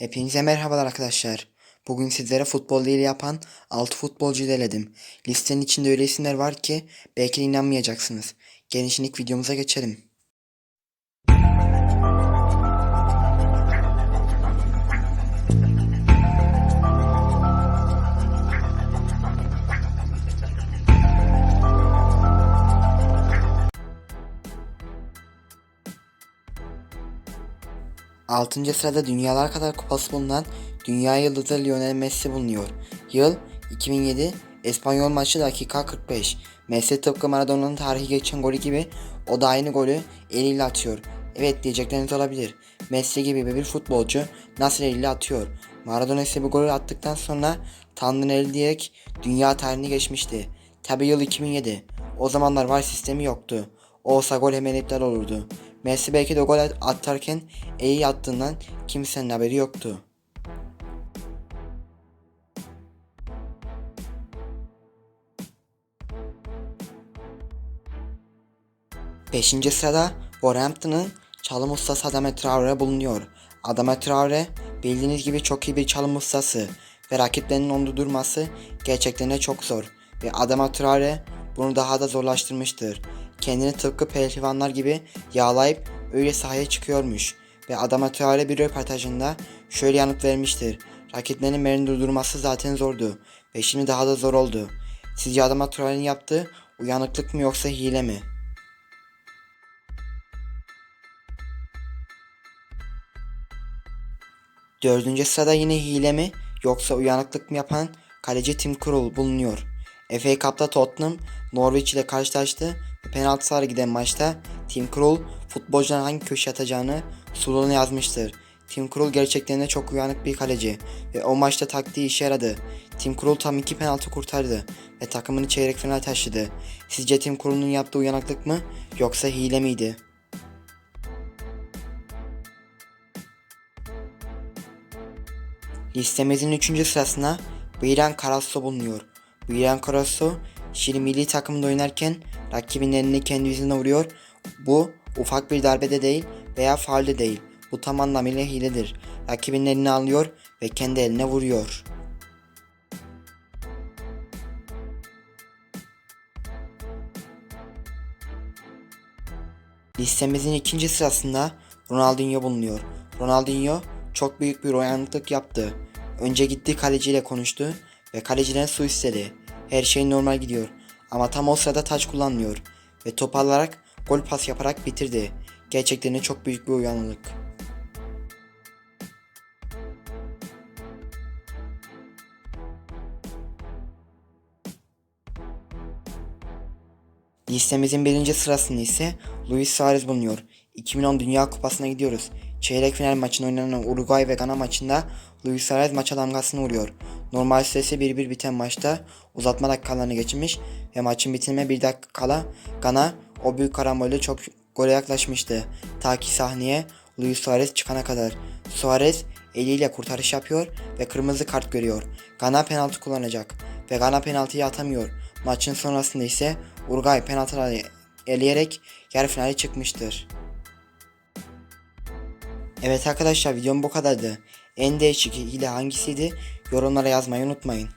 Hepinize merhabalar arkadaşlar. Bugün sizlere futbol değil yapan 6 futbolcuyu deledim. Listenin içinde öyle isimler var ki belki inanmayacaksınız. İlk videomuza geçelim. Altıncı sırada dünyalar kadar kupası bulunan Dünya Yıldızı Lionel Messi bulunuyor. Yıl 2007 İspanyol maçı dakika 45. Messi tıpkı Maradona'nın tarihi geçen golü gibi o da aynı golü eliyle atıyor. Evet diyecekleriniz olabilir. Messi gibi bir futbolcu nasıl eliyle atıyor? Maradona ise bu golü attıktan sonra Tanrı'nın eli diyerek dünya tarihini geçmişti. Tabi yıl 2007. O zamanlar var sistemi yoktu. Olsa gol hemen iptal olurdu. Messi belki de gol atarken iyi attığından kimsenin haberi yoktu. Beşinci sırada Wolverhampton'ın çalım ustası Adama Traore bulunuyor. Adama Traore bildiğiniz gibi çok iyi bir çalım ustası ve rakiplerinin onu durması gerçekten de çok zor. Ve Adama Traore bunu daha da zorlaştırmıştır. Kendini tıpkı pehlivanlar gibi yağlayıp öyle sahaya çıkıyormuş. Ve Adama Traore bir röportajında şöyle yanıt vermiştir. Rakiplerinin beni durdurması zaten zordu ve şimdi daha da zor oldu. Sizce Adama Traore'nin yaptığı uyanıklık mı yoksa hile mi? Dördüncü sırada yine hile mi yoksa uyanıklık mı yapan kaleci Tim Krul bulunuyor. FA Cup'ta Tottenham Norwich ile karşılaştı ve penaltılara giden maçta Tim Krul futbolcuların hangi köşe atacağını suluna yazmıştır. Tim Krul gerçekten de çok uyanık bir kaleci ve o maçta taktiği işe yaradı. Tim Krul tam iki penaltı kurtardı ve takımını çeyrek final taşıdı. Sizce Tim Krul'un yaptığı uyanıklık mı yoksa hile miydi? Listemizin 3. sırasına Biran Karasso bulunuyor. Biran Karasso Şili milli takımında oynarken rakibinin elini kendi yüzüne vuruyor. Bu ufak bir darbede değil veya faalde değil. Bu tam anlamıyla hiledir. Rakibinin elini alıyor ve kendi eline vuruyor. Listemizin ikinci sırasında Ronaldinho bulunuyor. Ronaldinho çok büyük bir uyanıklık yaptı. Önce gitti kaleciyle konuştu ve kaleciden su istedi. Her şey normal gidiyor ama tam o sırada taç kullanmıyor ve top alarak gol pas yaparak bitirdi. Gerçekten çok büyük bir uyanıklık. Listemizin birinci sırasında ise Luis Suarez bulunuyor. 2010 Dünya Kupası'na gidiyoruz. Çeyrek final maçında oynanan Uruguay ve Gana maçında Luis Suarez maça damgasını vuruyor. Normal süresi 1-1 biten maçta uzatma dakikalarını geçirmiş ve maçın bitimine bir dakika kala Gana o büyük karambolde çok gole yaklaşmıştı. Ta ki sahneye Luis Suarez çıkana kadar. Suarez eliyle kurtarış yapıyor ve kırmızı kart görüyor. Gana penaltı kullanacak ve Gana penaltıyı atamıyor. Maçın sonrasında ise Uruguay penaltıları eleyerek yarı finale çıkmıştır. Evet arkadaşlar videom bu kadardı. En değişik hile hangisiydi? Yorumlara yazmayı unutmayın.